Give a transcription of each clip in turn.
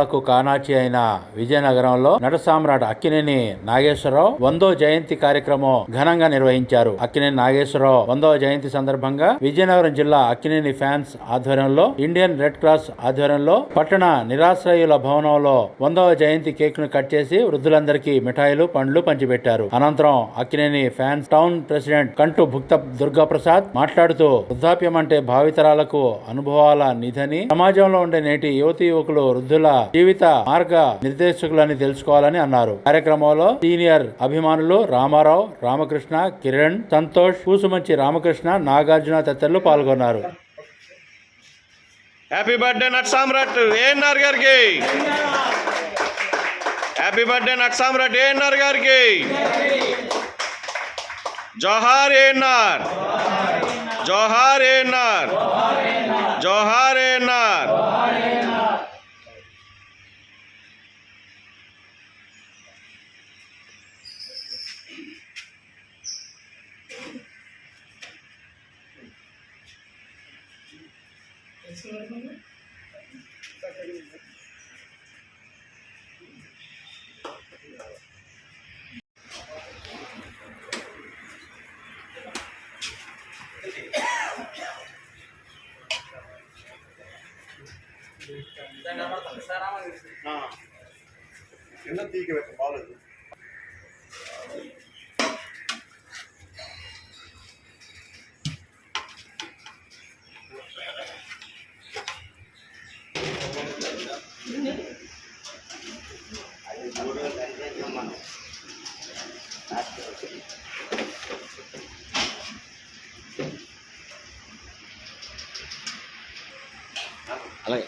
కళలకు కానాచి అయిన విజయనగరంలో నట సామ్రాట్ అక్కినేని నాగేశ్వరరావు వందో జయంతి కార్యక్రమం ఘనంగా నిర్వహించారు. అక్కినేని నాగేశ్వరరావు వందో జయంతి సందర్భంగా విజయనగరం జిల్లా అక్కినేని ఫ్యాన్స్ ఆధ్వర్యంలో ఇండియన్ రెడ్ క్రాస్ ఆధ్వర్యంలో పట్టణ నిరాశ్రయుల భవనంలో వందవ జయంతి కేక్ను కట్ చేసి వృద్ధులందరికీ మిఠాయిలు పండ్లు పంచిపెట్టారు. అనంతరం Akkineni fans town president Kantu Bhukta Durga Prasad మాట్లాడుతూ వృద్ధాప్యం అంటే భావితరాలకు అనుభవాల నిధని సమాజంలో ఉండే నేటి యువతి యువకులు వృద్ధుల జీవిత మార్గ నిర్దేశకులని తెలుసుకోవాలని అన్నారు. కార్యక్రమంలో సీనియర్ అభిమానులు రామారావు రామకృష్ణ కిరణ్ సంతోష్ పూసుమంచి రామకృష్ణ నాగార్జున తదితరులు పాల్గొన్నారు. Happy birthday Nata Samrat ANR గారికి. Happy birthday Nata Samrat ANR గారికి. జోహార్ ఏఎన్ఆర్ జోహార్ ఏఎన్ఆర్ జోహార్ ఏఎన్ఆర్ என்ன தீக்க வைக்கும் பால் இது బాగలేదు అలాగే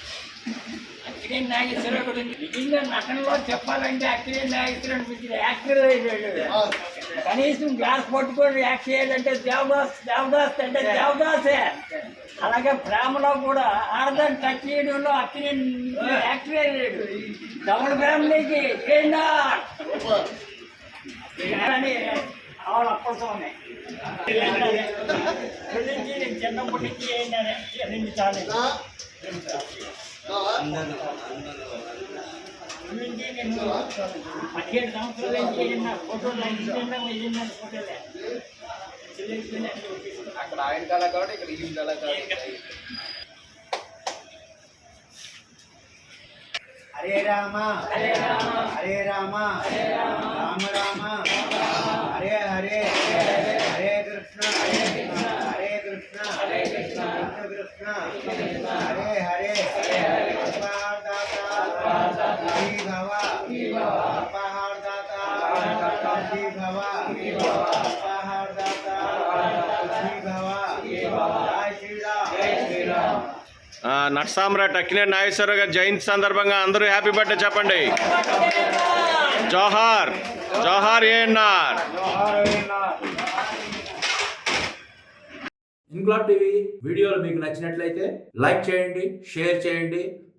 అక్కినేని నాగేశ్వరరావు గురించి నిజంగా నటనలో చెప్పాలంటే అక్కినేని నాగేశ్వరరావు గురించి యాక్టర్ అయ్యాడు కనీసం గ్లాస్ పట్టుకొని యాక్ట్ చేయాలంటే దేవదాస్ దేవదాస్ అంటే దేవదాసే. అలాగే ప్రేమలో కూడా ఆడదాన్ని టచ్ చేయడంలో అక్కినేని యాక్టర్ అయ్యాడు డబుల్ ఫ్యామిలీకి ఆవిడ అప్పటితోనే చిన్నప్పటి నుంచి ఏంటనే రెండు చాలు పదిహేడు సంవత్సరాల నుంచి ఫోటోలు ఫోటోలే అక్కడ ఆయన కళాకారుడు ఇక్కడ కళాకారుడు హరే రామ హరే రామ హరే రామ రామ రామ హరే హరే హరే కృష్ణ హరే కృష్ణ హరే కృష్ణ కృష్ణ కృష్ణ హరే హరే సామ్రాట్ అక్కినేని నాగేశ్వరరావు గారి జయంతి సందర్భంగా అందరూ హ్యాపీ బర్త్డే చెప్పండి. జోహార్ జోహార్ ఏఎన్ఆర్. ఇన్క్లాబ్ టీవీ వీడియోలు మీకు నచ్చినట్లయితే లైక్ చేయండి షేర్ చేయండి.